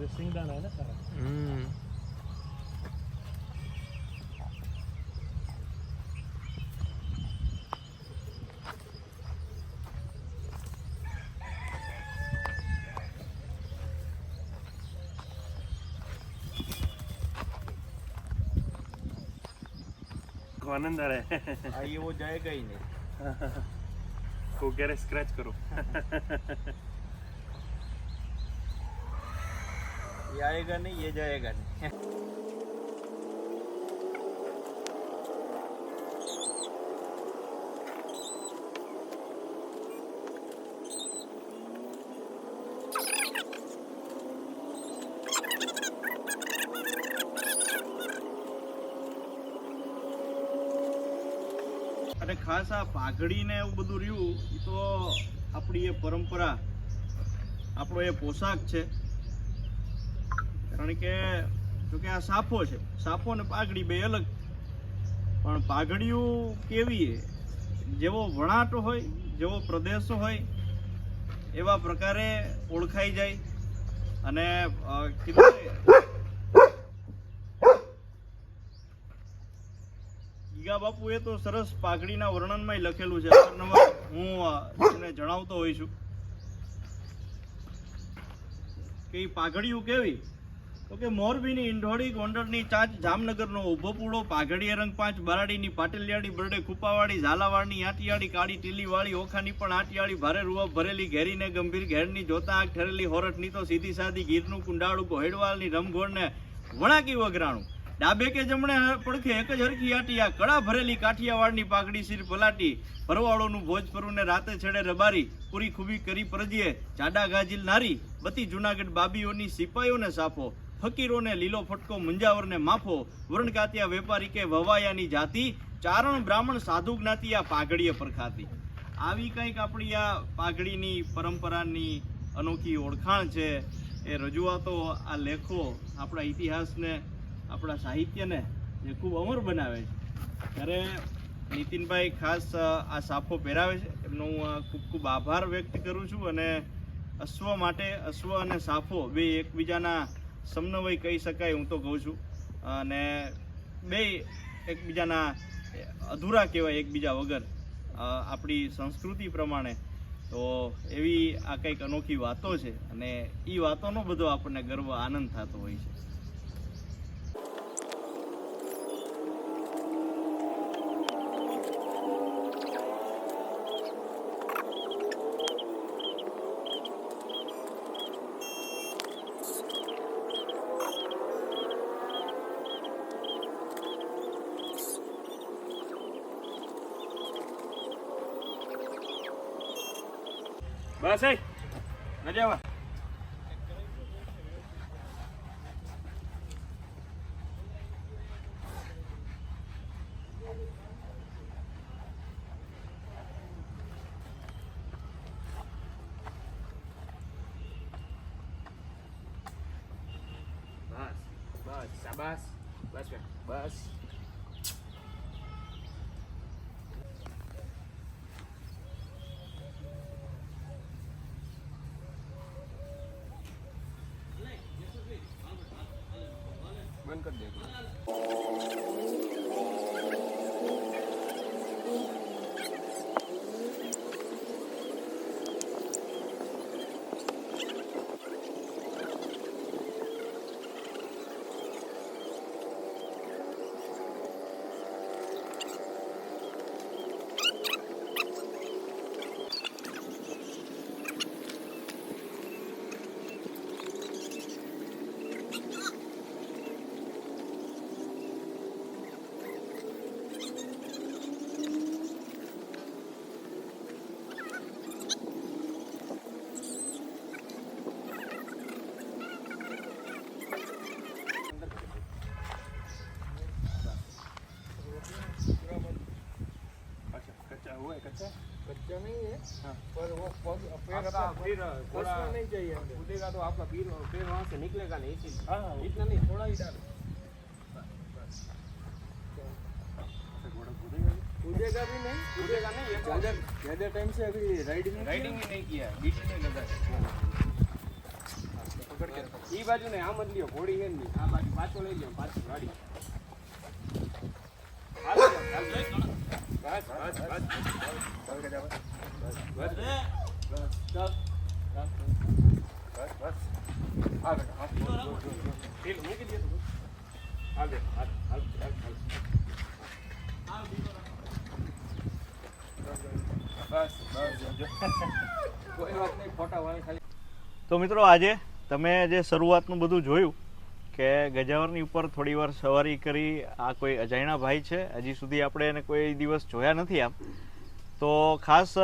ये सिंगदाना है ना सारा? आनंद आ रहा है? ये वो जाएगा ही नहीं। को कह रहे स्क्रैच करो। ये आएगा नहीं ये जाएगा नहीं અને ખાસ આ પાઘડી ને એવું બધું રહ્યું એ તો આપણી એ પરંપરા આપણો એ પોશાક છે કારણ કે જો કે આ સાફો છે. સાફો ને પાઘડી બે અલગ. પણ પાઘડીયું કેવી જેવો વણાટ હોય, જેવો પ્રદેશ હોય, એવા પ્રકારે ઓળખાઈ જાય. અને ગીગા બાપુ એ તો સરસ પાઘડીના વર્ણનમાં લખેલું છે. હું તમને જણાવતો હોઈ છું. કે ઈ પાઘડીયું કેવી? તો કે મોરબીની ઇંઢોળી ગોંડલની ચાંચ જામનગરનો ઊભો પૂળો પાઘડીયા રંગ પાંચ, બરાડીની પાટીલિયાળી બરડે, ખુપાવાળી ઝાલાવાડની આંટિયાળી, કાળી ટીલીવાળી, ઓખાની પણ આંટિયાળી, ભારે રૂવા ભરેલી ઘેરીને ગંભીર ઘેરની જોતા આગ ઠરેલી હોરઠની તો સીધી સાદી ગીરનું કુંડાળું, ગોહેડવાલની રમઘોળને વણાકી વગરાણું ડાબે કે જમણે પડખે એક જ હરખી આટિયા કળા ભરેલી કાઠિયાવાડની પાઘડી સિર પલાટી, ભરવાળોનું ભોજપરુને રાતે છેડે રબારી, પૂરી ખૂબી કરી પરજીએ, જાડા ગાજીલ નારી, બતી જુનાગઢ બાબીઓની સિપાઈઓને સાફો. ફકીરોને લીલો ફટકો મુંજાવરને માફો. વરણકાતિયા વેપારી કે વવાયાની જાતિ, ચારણ બ્રાહ્મણ સાધુ જ્ઞાતિ આ પાઘડીએ પરખાતી. આવી કંઈક આપણી આ પાઘડીની પરંપરાની અનોખી ઓળખાણ છે. એ રજૂઆતો આ લેખો આપણા ઇતિહાસને, આપણા સાહિત્યને જે ખૂબ અમર બનાવે છે. ત્યારે નીતિનભાઈ ખાસ આ સાફો પહેરાવે છે. એમનો હું ખૂબ ખૂબ આભાર વ્યક્ત કરું છું અને અશ્વ માટે અશ્વ અને સાફો બે એકબીજાના સમન્વય કહી શકાય હું તો કહું છું. અને બે એકબીજાના અધૂરા કહેવાય એકબીજા વગર આપણી સંસ્કૃતિ પ્રમાણે. તો એવી આ કંઈક અનોખી વાતો છે અને એ વાતોનો બધો આપણને ગર્વ, આનંદ થતો હોય છે. Terima kasih. Bas, Bas, Bas, ya. Bas, Bas. पर वो पैर आपका फिर घोड़ा नहीं चाहिए कूदेगा तो आपका पैर पैर वहाँ से निकलेगा नहीं इसीलिए हाँ। इतना नहीं थोड़ा ही डाल कूदेगा भी नहीं कूदेगा नहीं ज़्यादा ज़्यादा टाइम से अभी राइडिंग राइडिंग भी नहीं किया बीच में लगा पकड़ के ये बाजू ने आम लियो घोड़ी है नहीं आ बाजू पाछो ले लियो पाछो गाड़ी हाल हाल તો મિત્રો આજે તમે જે શરૂઆતનું બધું જોયું કે ગજાવરની ઉપર થોડી વાર સવારી કરી, આ કોઈ અજાણ્યા ભાઈ છે, હજી સુધી આપણે એને કોઈ દિવસ જોયા નથી આમ. તો ખાસ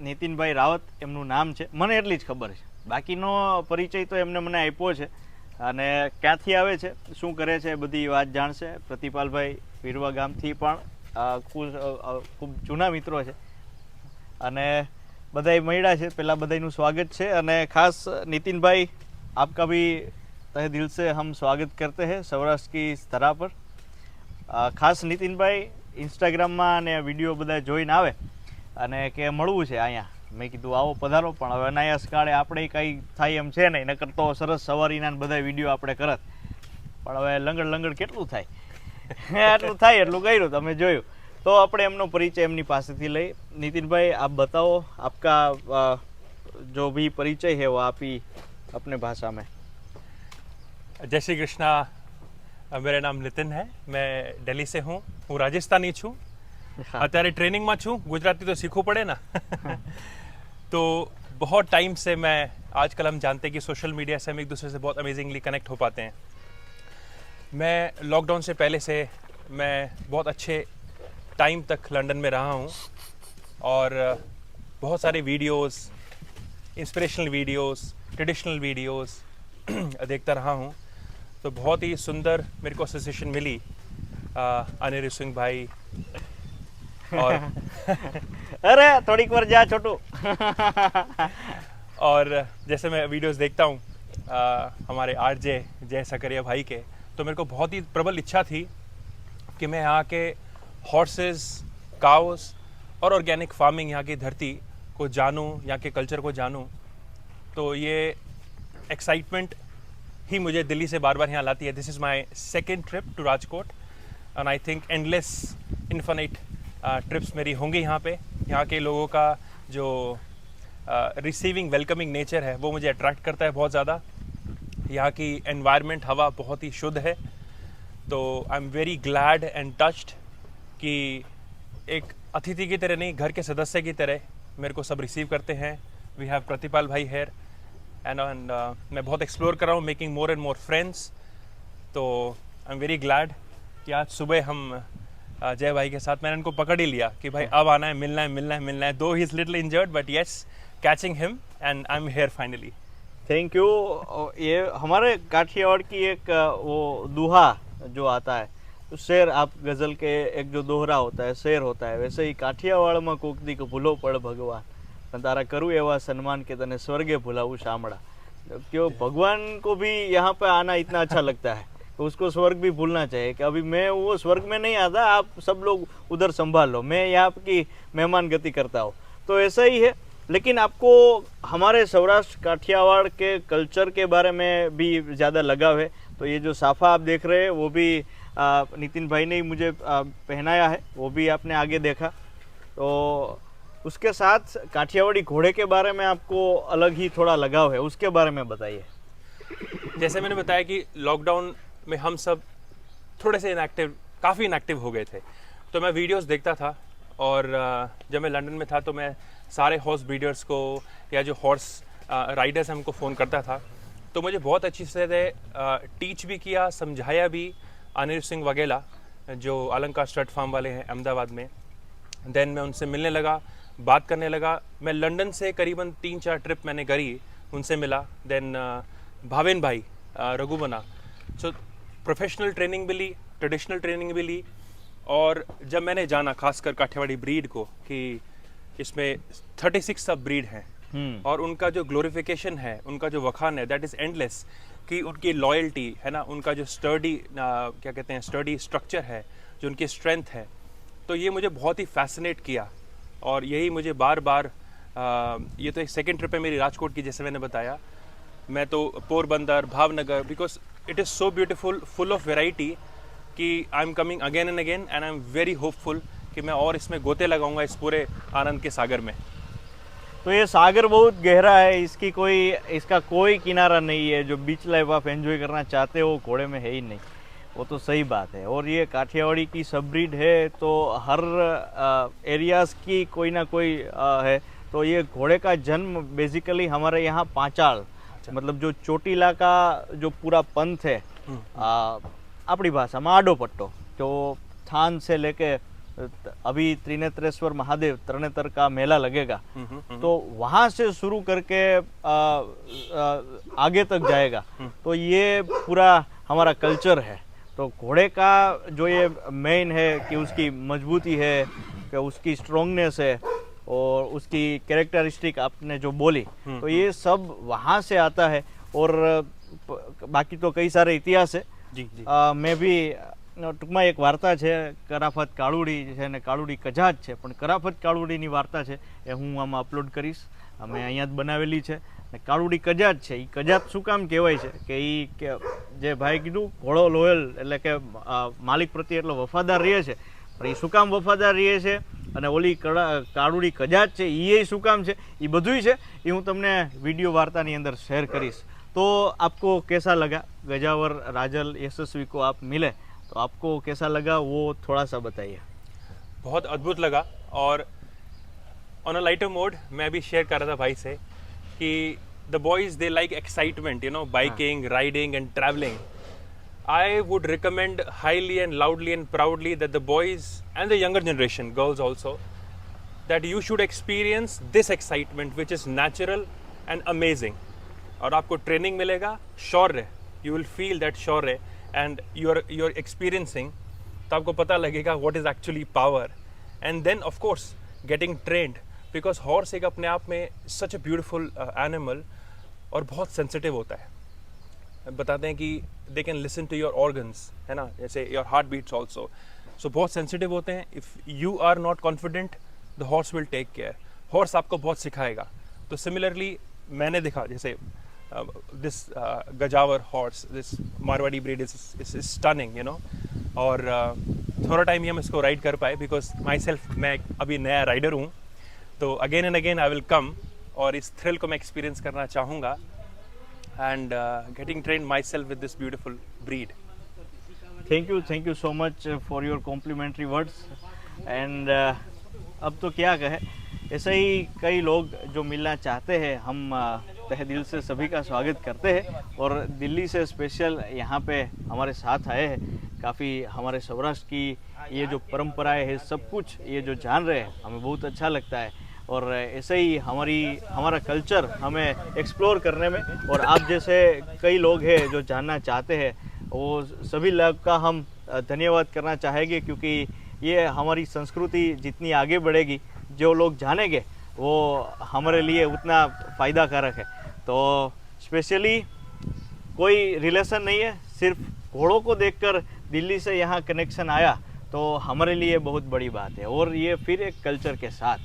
નીતિનભાઈ રાવત એમનું નામ છે. મને એટલી જ ખબર છે. બાકીનો પરિચય તો એમને મને આપ્યો છે. અને ક્યાંથી આવે છે, શું કરે છે બધી વાત જાણશે. પ્રતિપાલભાઈ વિરવા ગામથી પણ ખૂબ જૂના મિત્રો છે. અને બધાય મળ્યા છે. પહેલાં બધાનું સ્વાગત છે. અને ખાસ, નીતિનભાઈ, આપકા બી तहे दिल से हम स्वागत करते हैं सौराष्ट्र की इस धरा पर અ, ખાસ નીતિનભાઈ ઇન્સ્ટાગ્રામમાં અને વિડીયો બધા જોઈને આવે અને કે મળવું છે અહીંયા મેં કીધું આવો પધારો પણ હવે અનાયાસ કાળે આપણે કંઈ થાય એમ છે નહીં નકર તો સરસ સવારીના ને બધા વિડીયો આપણે કરત પણ હવે લંગડ લંગડ કેટલું થાય એટલું થાય એટલું કર્યું તમે જોયું તો આપણે એમનો પરિચય એમની પાસેથી લઈ નીતિનભાઈ આપ બતાવો આપકા અ, जो भी परिचय है वो आप ही अपने भाषा में जय श्री कृष्णा। मेरा नाम नितिन है। मैं दिल्ली से हूँ। हूँ राजस्थानी छू। हाँ। अत्यारे ट्रेनिंग में छू। गुजराती तो सीखू पड़े ना। हाँ। तो बहुत टाइम से मैं आजकल हम जानते हैं कि सोशल मीडिया से हम एक दूसरे से बहुत अमेजिंगली कनेक्ट हो पाते हैं। मैं लॉकडाउन से पहले से मैं बहुत अच्छे टाइम तक लंदन में रहा हूँ। और बहुत सारे videos inspirational videos traditional videos देखता रहा हूँ। तो बहुत ही सुंदर मेरे को एसोसिएशन मिली अ, अनिल सिंह भाई। और अरे थोड़ी बार जा छोटू। और जैसे मैं वीडियोस देखता हूँ हमारे आर जे जय सकरिया भाई के तो मेरे को बहुत ही प्रबल इच्छा थी कि मैं यहाँ के हॉर्सेस काउस और ऑर्गेनिक फ़ार्मिंग यहाँ की धरती को जानूँ यहाँ के कल्चर को जानूँ। तो ये एक्साइटमेंट ही मुझे दिल्ली से बार बार यहाँ लाती है। This is my second trip to Rajkot and I think endless infinite trips मेरी होंगी यहाँ पे। यहाँ के लोगों का जो रिसीविंग वेलकमिंग नेचर है, वो मुझे अट्रैक्ट करता है बहुत ज़्यादा। यहाँ की एनवायरनमेंट हवा बहुत ही शुद्ध है। तो I am very glad and touched कि एक अतिथि की तरह नहीं, घर के सदस्य की तरह मेरे को सब रिसीव करते हैं। वी हैव प्रतिपाल भाई हेयर एंड एंड मैं बहुत एक्सप्लोर कर रहा हूँ making more and more friends तो आई एम वेरी ग्लैड कि आज सुबह हम अ, जय भाई के साथ मैंने उनको पकड़ ही लिया कि भाई अब आना है मिलना है मिलना है मिलना है though he is little injured but yes catching him and I am here finally thank you ये हमारे काठियावाड़ की एक अ, वो दुहा जो आता है तो शेर आप गजल के एक जो दोहरा होता है शेर होता है वैसे ही કાઠિયાવાડમાં કોક દી ભૂલો પડ ભગવાન तारा करू एवं એવા के કે स्वर्गे સ્વર્ગે शामा क्यों? भगवान को भी यहाँ पे आना इतना अच्छा लगता है। तो उसको स्वर्ग भी भूलना चाहिए कि अभी मैं वो स्वर्ग में नहीं आता, आप सब लोग उधर संभाल लो। मैं यहाँ की मेहमान गति करता हूँ। तो ऐसा ही है। लेकिन आपको हमारे सौराष्ट्र, काठियावाड़ के कल्चर के बारे में भी ज़्यादा लगाव है। तो ये जो साफ़ा आप देख रहे हैं, वो भी नितिन भाई ने ही मुझे पहनाया है। वो भी आपने आगे देखा। तो उसके साथ काठियावाड़ी घोड़े के बारे में आपको अलग ही थोड़ा लगाव है, उसके बारे में बताइए। जैसे मैंने बताया कि लॉकडाउन में हम सब थोड़े से इनएक्टिव काफ़ी इनएक्टिव हो गए थे। तो मैं वीडियोस देखता था और जब मैं लंदन में था तो मैं सारे हॉर्स ब्रीडर्स को या जो हॉर्स राइडर्स हैं, उनको फ़ोन करता था। तो मुझे बहुत अच्छी से टीच भी किया, समझाया भी अनिल सिंह वगेला जो अलंकार स्टड फार्म वाले हैं अहमदाबाद में। देन मैं उनसे मिलने लगा बात करने लगा। मैं लंदन से करीबन तीन चार ट्रिप मैंने करी उनसे मिला। देन भावेन भाई अ, रघुबना सो प्रोफेशनल ट्रेनिंग भी ली ट्रेडिशनल ट्रेनिंग भी ली और जब मैंने जाना खासकर काठियावाड़ी ब्रीड को कि इसमें थर्टी सिक्स सब ब्रीड हैं। हम्म। और उनका जो ग्लोरिफिकेशन है उनका जो वखान है दैट इज़ एंडलेस कि उनकी लॉयल्टी है ना? उनका जो स्टडी क्या कहते हैं स्टडी स्ट्रक्चर है जो उनकी स्ट्रेंथ है। तो ये मुझे बहुत ही फैसिनेट किया। और यही मुझे बार बार आ, ये तो एक सेकेंड ट्रिप है मेरी राजकोट की जैसे मैंने बताया। मैं तो Porbandar Bhavnagar because it is so beautiful full of variety कि I am coming again and again and I am very hopeful कि मैं और इसमें गोते लगाऊँगा इस पूरे आनंद के सागर में। तो ये सागर बहुत गहरा है इसकी कोई इसका कोई किनारा नहीं है जो बीच लाइफ आप एंजॉय करना चाहते हो घोड़े में है ही नहीं। वो तो सही बात है और ये काठियावाड़ी की सब ब्रीड है तो हर एरियाज की कोई ना कोई अ, है तो ये घोड़े का जन्म बेसिकली हमारे यहाँ पांचाल मतलब जो ચોટીલા का जो पूरा पंथ है आ, अपनी भाषा में आडो पट्टो जो थान से लेके अभी त्रिनेत्रेश्वर महादेव त्रिनेत्र का मेला लगेगा तो वहाँ से शुरू करके आ, आ, आगे तक जाएगा तो ये पूरा हमारा कल्चर है तो घोड़े का जो ये मेन है कि उसकी मजबूती है कि उसकी स्ट्रोंगनेस है और उसकी कैरेक्टरिस्टिक आपने जो बोली तो ये सब वहाँ से आता है और प- બાકી તો કઈ સારા ઇતિહાસ છે जी जी અ, મેં બી અ, ટૂંકમાં એક વાર્તા છે કરાફત કાળુડી છે ને કાળુડી કજાત છે પણ કરાફત કાળુડીની વાર્તા છે એ હું આમાં અપલોડ કરીશ અમે અહીંયા જ બનાવેલી છે ને કાળુડી કજાત છે એ કજાત શું કામ કહેવાય છે કે એ કે જે ભાઈ કીધું ઘોડો લોયલ એટલે કે અ, માલિક પ્રત્યે એટલો વફાદાર રહે છે પણ એ શું કામ વફાદાર રહે છે અને ઓલી કડા કાળુડી કજાત છે એ શું કામ છે એ બધુંય છે એ હું તમને વિડીયો વાર્તાની અંદર શેર કરીશ तो आपको कैसा लगा गजावर राजल यशस्वी को आप मिले तो आपको कैसा लगा वो थोड़ा सा बताइए बहुत अद्भुत लगा और ऑन अ लाइटर मोड मैं भी शेयर कर रहा था भाई से कि the boys they like excitement you know biking riding and travelling I would recommend highly and loudly and proudly that the boys and the younger generation girls also that you should experience this excitement which is natural and amazing और आपको training मिलेगा शौर्य you will feel that Shaurya and you are you are experiencing तो आपको पता लगेगा what is actually power and then of course getting trend because horse एक अपने आप में सच ए ब्यूटिफुल एनिमल और बहुत सेंसिटिव होता है। बताते हैं कि they can listen to your organs है ना? जैसे your heart beats also so बहुत सेंसिटिव होते हैं। If you are not confident the horse will take care horse आपको बहुत सिखाएगा। तो सिमिलरली मैंने देखा जैसे this गजावर horse this Marwari breed is is stunning you know और uh, थोड़ा टाइम ही हम इसको राइड कर पाए बिकॉज़ माई सेल्फ मैं अभी नया राइडर हूँ। तो again and again I will come और इस थ्रिल को मैं एक्सपीरियंस करना चाहूँगा। And getting getting myself with this beautiful breed thank you thank you so much for your complimentary words and अब तो क्या कहे? ऐसे ही कई लोग जो मिलना चाहते हैं हम uh, तहे दिल से सभी का स्वागत करते हैं। और दिल्ली से स्पेशल यहाँ पे हमारे साथ आए हैं। काफ़ी हमारे सौराष्ट्र की ये जो परंपराएँ है सब कुछ ये जो जान रहे हैं हमें बहुत अच्छा लगता है। और ऐसे ही हमारी, हमारा कल्चर हमें एक्सप्लोर करने में, और आप जैसे कई लोग हैं जो जानना चाहते हैं, वो सभी लोग का हम धन्यवाद करना चाहेंगे, क्योंकि ये हमारी संस्कृति जितनी आगे बढ़ेगी, जो लोग जानेंगे, वो हमारे लिए उतना फ़ायदा कारक है। तो स्पेशली कोई रिलेशन नहीं है, सिर्फ़ घोड़ों को देखकर दिल्ली से यहाँ कनेक्शन आया तो हमारे लिए बहुत बड़ी बात है, और ये फिर एक कल्चर के साथ।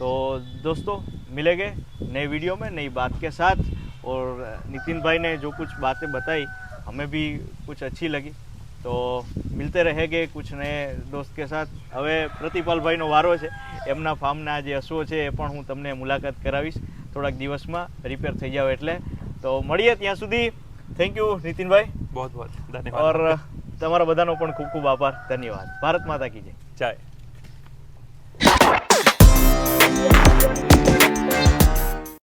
तो दोस्तों मिलेंगे नए वीडियो में नई बात के साथ। और नितिन भाई ने जो कुछ बातें बताई हमें भी कुछ अच्छी लगी। તો મિલતે રહેગે કુછ ને દોસ્ત કે સાથ હવે પ્રતિપાલભાઈનો વારો છે. એમના ફાર્મના જે અસુઓ છે એ પણ હું તમને મુલાકાત કરાવીશ. થોડાક દિવસમાં રિપેર થઈ જાવ એટલે. તો મળીએ ત્યાં સુધી. થેન્ક યુ નીતિનભાઈ બહુ બહુ ધન્યવાદ તમારા બધાનો પણ ખૂબ ખૂબ આભાર. ધન્યવાદ. ભારત માતા કીજે જય. જય. Música